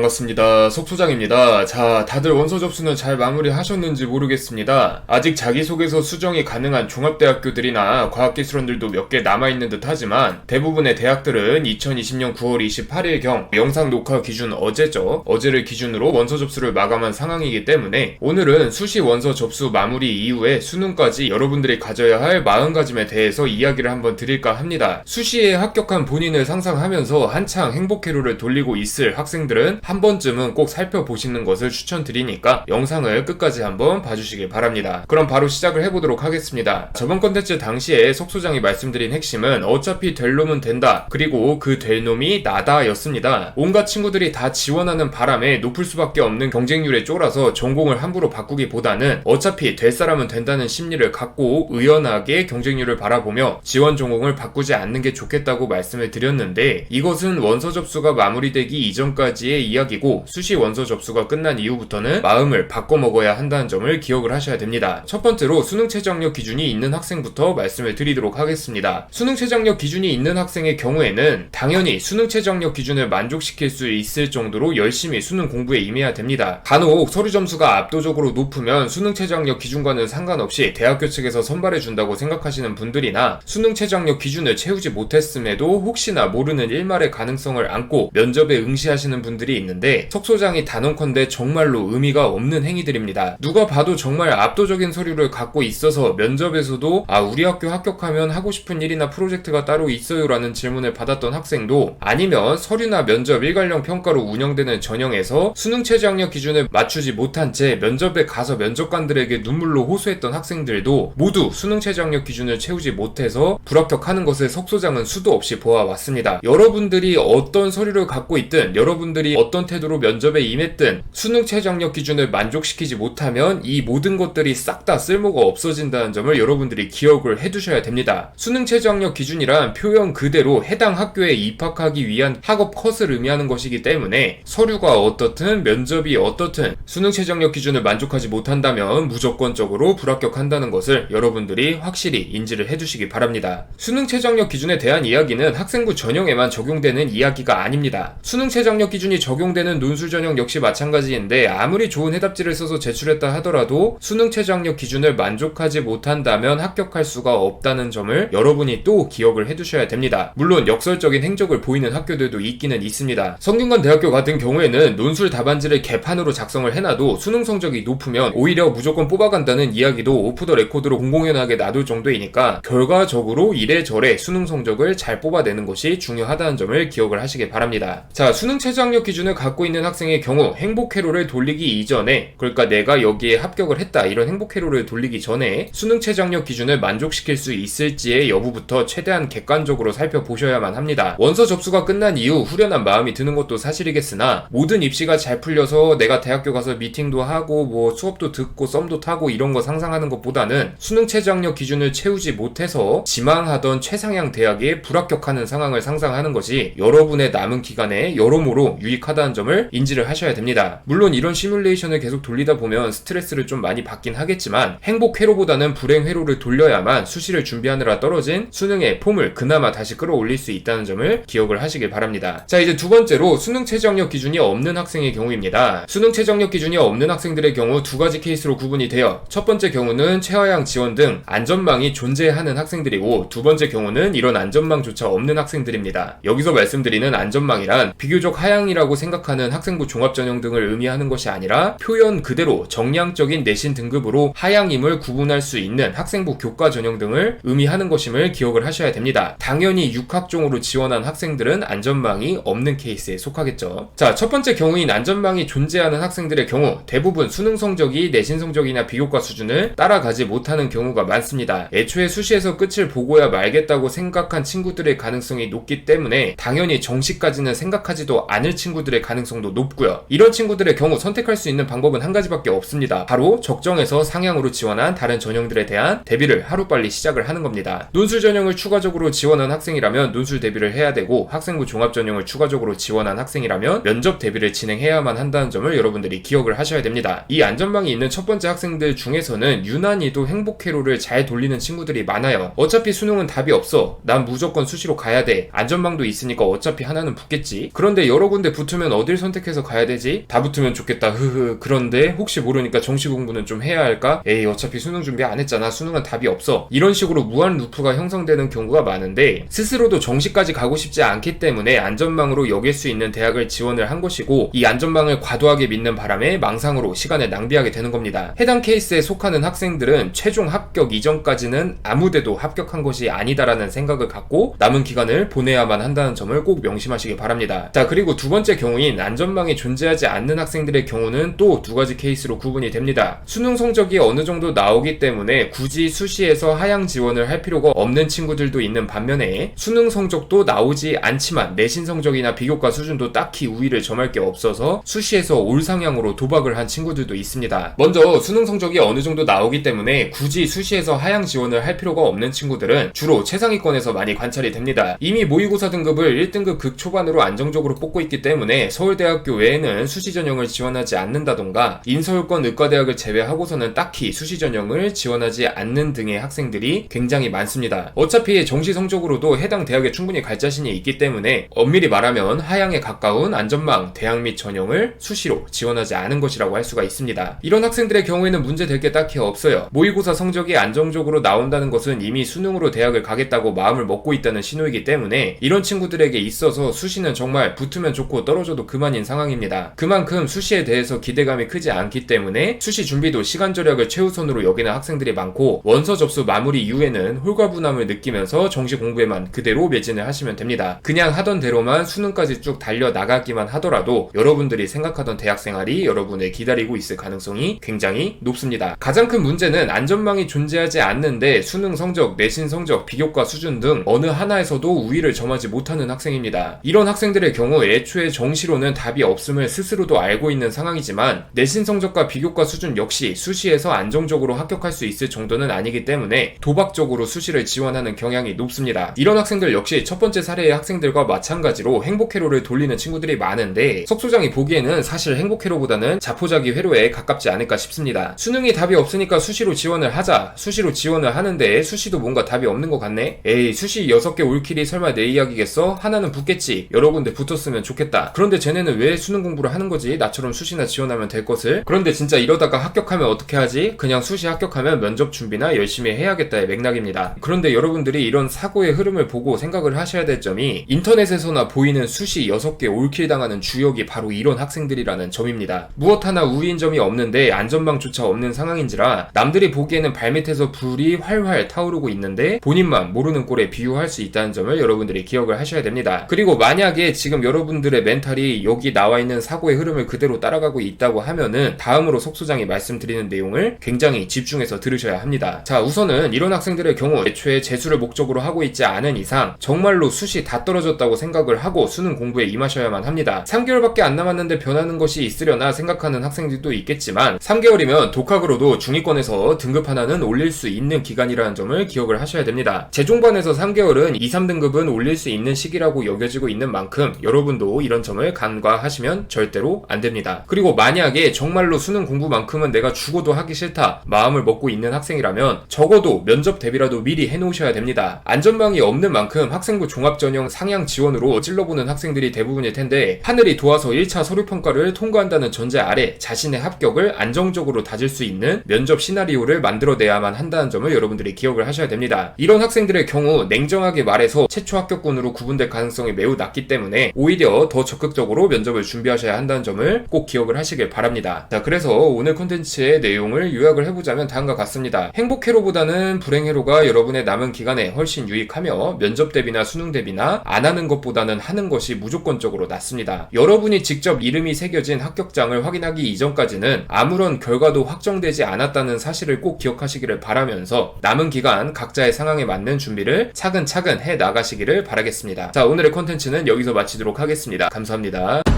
반갑습니다. 속소장입니다. 자, 다들 원서 접수는 잘 마무리하셨는지 모르겠습니다. 아직 자기소개서 수정이 가능한 종합대학교들이나 과학기술원들도 몇 개 남아있는 듯 하지만 대부분의 대학들은 2020년 9월 28일경 영상 녹화 기준 어제죠. 어제를 기준으로 원서 접수를 마감한 상황이기 때문에 오늘은 수시 원서 접수 마무리 이후에 수능까지 여러분들이 가져야 할 마음가짐에 대해서 이야기를 한번 드릴까 합니다. 수시에 합격한 본인을 상상하면서 한창 행복회로를 돌리고 있을 학생들은 한 번쯤은 꼭 살펴보시는 것을 추천드리니까 영상을 끝까지 한번 봐주시길 바랍니다. 그럼 바로 시작을 해보도록 하겠습니다. 저번 컨텐츠 당시에 속소장이 말씀드린 핵심은 어차피 될 놈은 된다. 그리고 그 될 놈이 나다 였습니다. 온갖 친구들이 다 지원하는 바람에 높을 수밖에 없는 경쟁률에 쫄아서 전공을 함부로 바꾸기보다는 어차피 될 사람은 된다는 심리를 갖고 의연하게 경쟁률을 바라보며 지원 전공을 바꾸지 않는 게 좋겠다고 말씀을 드렸는데 이것은 원서 접수가 마무리되기 이전까지의 이야기고 수시 원서 접수가 끝난 이후부터는 마음을 바꿔 먹어야 한다는 점을 기억을 하셔야 됩니다. 첫 번째로 수능 최저학력 기준이 있는 학생부터 말씀을 드리도록 하겠습니다. 수능 최저학력 기준이 있는 학생의 경우에는 당연히 수능 최저학력 기준을 만족시킬 수 있을 정도로 열심히 수능 공부에 임해야 됩니다. 간혹 서류 점수가 압도적으로 높으면 수능 최저학력 기준과는 상관없이 대학교 측에서 선발해 준다고 생각하시는 분들이나 수능 최저학력 기준을 채우지 못했음에도 혹시나 모르는 일말의 가능성을 안고 면접에 응시하시는 분들이 있는데 석소장이 단언컨대 정말로 의미가 없는 행위들입니다. 누가 봐도 정말 압도적인 서류를 갖고 있어서 면접에서도 아 우리 학교 합격하면 하고 싶은 일이나 프로젝트가 따로 있어요라는 질문을 받았던 학생도 아니면 서류나 면접 일괄형 평가로 운영되는 전형에서 수능 최저학력 기준을 맞추지 못한 채 면접에 가서 면접관들에게 눈물로 호소했던 학생들도 모두 수능 최저학력 기준을 채우지 못해서 불합격하는 것을 석소장은 수도 없이 보아왔습니다. 여러분들이 어떤 서류를 갖고 있든 여러분들이 어떤 태도로 면접에 임했든 수능 최저학력 기준을 만족시키지 못하면 이 모든 것들이 싹 다 쓸모가 없어진다는 점을 여러분들이 기억을 해두셔야 됩니다. 수능 최저학력 기준이란 표현 그대로 해당 학교에 입학하기 위한 학업 컷을 의미하는 것이기 때문에 서류가 어떻든 면접이 어떻든 수능 최저학력 기준을 만족하지 못한다면 무조건적으로 불합격한다는 것을 여러분들이 확실히 인지를 해두시기 바랍니다. 수능 최저학력 기준에 대한 이야기는 학생부 전형에만 적용되는 이야기가 아닙니다. 수능 최저학력 기준이 적용 되는 논술 전형 역시 마찬가지인데 아무리 좋은 해답지를 써서 제출했다 하더라도 수능 최저학력 기준을 만족하지 못한다면 합격할 수가 없다는 점을 여러분이 또 기억을 해두셔야 됩니다. 물론 역설적인 행적을 보이는 학교들도 있기는 있습니다. 성균관 대학교 같은 경우에는 논술 답안지를 개판으로 작성을 해놔도 수능 성적이 높으면 오히려 무조건 뽑아간다는 이야기도 오프 더 레코드로 공공연하게 놔둘 정도이니까 결과적으로 이래저래 수능 성적을 잘 뽑아내는 것이 중요하다는 점을 기억을 하시길 바랍니다. 자, 수능 최저학력 기준을 갖고 있는 학생의 경우 행복 회로를 돌리기 이전에 그러니까 내가 여기에 합격을 했다 이런 행복 회로를 돌리기 전에 수능 최저학력 기준을 만족시킬 수 있을지의 여부부터 최대한 객관적으로 살펴보셔야만 합니다. 원서 접수가 끝난 이후 후련한 마음이 드는 것도 사실이겠으나 모든 입시가 잘 풀려서 내가 대학교 가서 미팅도 하고 뭐 수업도 듣고 썸도 타고 이런 거 상상하는 것보다는 수능 최저학력 기준을 채우지 못해서 지망하던 최상향 대학에 불합격하는 상황을 상상하는 것이 여러분의 남은 기간에 여러모로 유익하다 는 점을 인지를 하셔야 됩니다. 물론 이런 시뮬레이션을 계속 돌리다 보면 스트레스를 좀 많이 받긴 하겠지만 행복 회로보다는 불행 회로를 돌려야만 수시를 준비하느라 떨어진 수능의 폼을 그나마 다시 끌어올릴 수 있다는 점을 기억을 하시길 바랍니다. 자 이제 두 번째로 수능 최저학력 기준이 없는 학생의 경우입니다. 수능 최저학력 기준이 없는 학생들의 경우 두 가지 케이스로 구분이 돼요. 첫 번째 경우는 최하향 지원 등 안전망이 존재하는 학생들이고 두 번째 경우는 이런 안전망조차 없는 학생들입니다. 여기서 말씀드리는 안전망이란 비교적 하향이라고 생각하는 학생부 종합전형 등을 의미하는 것이 아니라 표현 그대로 정량적인 내신 등급으로 하향임을 구분할 수 있는 학생부 교과 전형 등을 의미하는 것임을 기억을 하셔야 됩니다. 당연히 6학종으로 지원한 학생들은 안전망이 없는 케이스에 속하겠죠. 자, 첫 번째 경우인 안전망이 존재하는 학생들의 경우 대부분 수능 성적이 내신 성적이나 비교과 수준을 따라가지 못하는 경우가 많습니다. 애초에 수시에서 끝을 보고야 말겠다고 생각한 친구들의 가능성이 높기 때문에 당연히 정시까지는 생각하지도 않을 친구들 의 가능성도 높고요. 이런 친구들의 경우 선택할 수 있는 방법은 한 가지밖에 없습니다. 바로 적정해서 상향으로 지원한 다른 전형들에 대한 대비를 하루빨리 시작을 하는 겁니다. 논술 전형을 추가적으로 지원한 학생이라면 논술 대비를 해야 되고 학생부 종합 전형을 추가적으로 지원한 학생이라면 면접 대비를 진행해야만 한다는 점을 여러분들이 기억을 하셔야 됩니다. 이 안전망이 있는 첫 번째 학생들 중에서는 유난히도 행복 회로를 잘 돌리는 친구들이 많아요. 어차피 수능은 답이 없어. 난 무조건 수시로 가야 돼. 안전망도 있으니까 어차피 하나는 붙겠지. 그런데 여러 군데 붙으면 붙으면 어딜 선택해서 가야 되지? 다 붙으면 좋겠다. 흐흐. 그런데 혹시 모르니까 정시 공부는 좀 해야 할까? 에이, 어차피 수능 준비 안 했잖아. 수능은 답이 없어. 이런 식으로 무한 루프가 형성되는 경우가 많은데 스스로도 정시까지 가고 싶지 않기 때문에 안전망으로 여길 수 있는 대학을 지원을 한 것이고 이 안전망을 과도하게 믿는 바람에 망상으로 시간을 낭비하게 되는 겁니다. 해당 케이스에 속하는 학생들은 최종 합격 이전까지는 아무데도 합격한 것이 아니다라는 생각을 갖고 남은 기간을 보내야만 한다는 점을 꼭 명심하시기 바랍니다. 자, 그리고 두 번째 경우 인 안전망이 존재하지 않는 학생들의 경우는 또 두 가지 케이스로 구분이 됩니다. 수능 성적이 어느 정도 나오기 때문에 굳이 수시에서 하향 지원을 할 필요가 없는 친구들도 있는 반면에 수능 성적도 나오지 않지만 내신 성적이나 비교과 수준도 딱히 우위를 점할 게 없어서 수시에서 올 상향으로 도박을 한 친구들도 있습니다. 먼저 수능 성적이 어느 정도 나오기 때문에 굳이 수시에서 하향 지원을 할 필요가 없는 친구들은 주로 최상위권에서 많이 관찰이 됩니다. 이미 모의고사 등급을 1등급 극초반으로 안정적으로 뽑고 있기 때문에 서울대학교 외에는 수시 전형을 지원하지 않는다던가 인서울권 의과대학을 제외하고서는 딱히 수시 전형을 지원하지 않는 등의 학생들이 굉장히 많습니다. 어차피 정시 성적으로도 해당 대학에 충분히 갈 자신이 있기 때문에 엄밀히 말하면 하향에 가까운 안전망 대학 및 전형을 수시로 지원하지 않은 것이라고 할 수가 있습니다. 이런 학생들의 경우에는 문제될 게 딱히 없어요. 모의고사 성적이 안정적으로 나온다는 것은 이미 수능으로 대학을 가겠다고 마음을 먹고 있다는 신호이기 때문에 이런 친구들에게 있어서 수시는 정말 붙으면 좋고 떨어져 도 그만인 상황입니다. 그만큼 수시에 대해서 기대감이 크지 않기 때문에 수시 준비도 시간 절약을 최우선으로 여기는 학생들이 많고 원서 접수 마무리 이후에는 홀가분함을 느끼면서 정시 공부에만 그대로 매진을 하시면 됩니다. 그냥 하던 대로만 수능까지 쭉 달려 나가기만 하더라도 여러분들이 생각하던 대학 생활이 여러분을 기다리고 있을 가능성이 굉장히 높습니다. 가장 큰 문제는 안전망이 존재하지 않는데 수능 성적, 내신 성적, 비교과 수준 등 어느 하나에서도 우위를 점하지 못하는 학생입니다. 이런 학생들의 경우 애초에 정시 로는 답이 없음을 스스로도 알고 있는 상황이지만 내신 성적과 비교과 수준 역시 수시에서 안정적으로 합격할 수 있을 정도는 아니기 때문에 도박적으로 수시를 지원하는 경향이 높습니다. 이런 학생들 역시 첫 번째 사례의 학생들과 마찬가지로 행복회로를 돌리는 친구들이 많은데 석소장이 보기에는 사실 행복회로보다는 자포자기 회로에 가깝지 않을까 싶습니다. 수능이 답이 없으니까 수시로 지원을 하자. 수시로 지원을 하는데 수시도 뭔가 답이 없는 것 같네? 에이 수시 6개 올킬이 설마 내 이야기겠어? 하나는 붙겠지. 여러 군데 붙었으면 좋겠다. 그런 데 쟤네는 왜 수능 공부를 하는 거지? 나처럼 수시나 지원하면 될 것을. 그런데 진짜 이러다가 합격하면 어떻게 하지? 그냥 수시 합격하면 면접 준비나 열심히 해야겠다의 맥락입니다. 그런데 여러분들이 이런 사고의 흐름을 보고 생각을 하셔야 될 점이 인터넷에서나 보이는 수시 6개 올킬 당하는 주역이 바로 이런 학생들이라는 점입니다. 무엇 하나 우위인 점이 없는데 안전망조차 없는 상황인지라 남들이 보기에는 발밑에서 불이 활활 타오르고 있는데 본인만 모르는 꼴에 비유할 수 있다는 점을 여러분들이 기억을 하셔야 됩니다. 그리고 만약에 지금 여러분들의 멘탈 이 여기 나와 있는 사고의 흐름을 그대로 따라가고 있다고 하면은 다음으로 속 소장이 말씀드리는 내용을 굉장히 집중해서 들으셔야 합니다. 자, 우선은 이런 학생들의 경우 애초에 재수를 목적으로 하고 있지 않은 이상 정말로 수시 다 떨어졌다고 생각을 하고 수능 공부에 임하셔야만 합니다. 3개월밖에 안 남았는데 변하는 것이 있으려나 생각하는 학생들도 있겠지만 3개월이면 독학으로도 중위권에서 등급 하나는 올릴 수 있는 기간이라는 점을 기억을 하셔야 됩니다. 재종반에서 3개월은 2, 3등급은 올릴 수 있는 시기라고 여겨지고 있는 만큼 여러분도 이런 점을 간과하시면 절대로 안 됩니다. 그리고 만약에 정말로 수능 공부만큼은 내가 죽어도 하기 싫다 마음을 먹고 있는 학생이라면 적어도 면접 대비라도 미리 해놓으셔야 됩니다. 안전망이 없는 만큼 학생부 종합전형 상향 지원으로 찔러보는 학생들이 대부분일 텐데 하늘이 도와서 1차 서류평가를 통과한다는 전제 아래 자신의 합격을 안정적으로 다질 수 있는 면접 시나리오를 만들어내야만 한다는 점을 여러분들이 기억을 하셔야 됩니다. 이런 학생들의 경우 냉정하게 말해서 최초 합격군으로 구분될 가능성이 매우 낮기 때문에 오히려 더 적극 적으로 면접을 준비하셔야 한다는 점을 꼭 기억을 하시길 바랍니다. 자, 그래서 오늘 콘텐츠의 내용을 요약을 해보자면 다음과 같습니다. 행복회로보다는 불행회로가 여러분의 남은 기간에 훨씬 유익하며 면접 대비나 수능 대비나 안 하는 것보다는 하는 것이 무조건적으로 낫습니다. 여러분이 직접 이름이 새겨진 합격장을 확인하기 이전까지는 아무런 결과도 확정되지 않았다는 사실을 꼭 기억하시기를 바라면서 남은 기간 각자의 상황에 맞는 준비를 차근차근 해 나가시기를 바라겠습니다. 자, 오늘의 콘텐츠는 여기서 마치도록 하겠습니다. 감사합니다.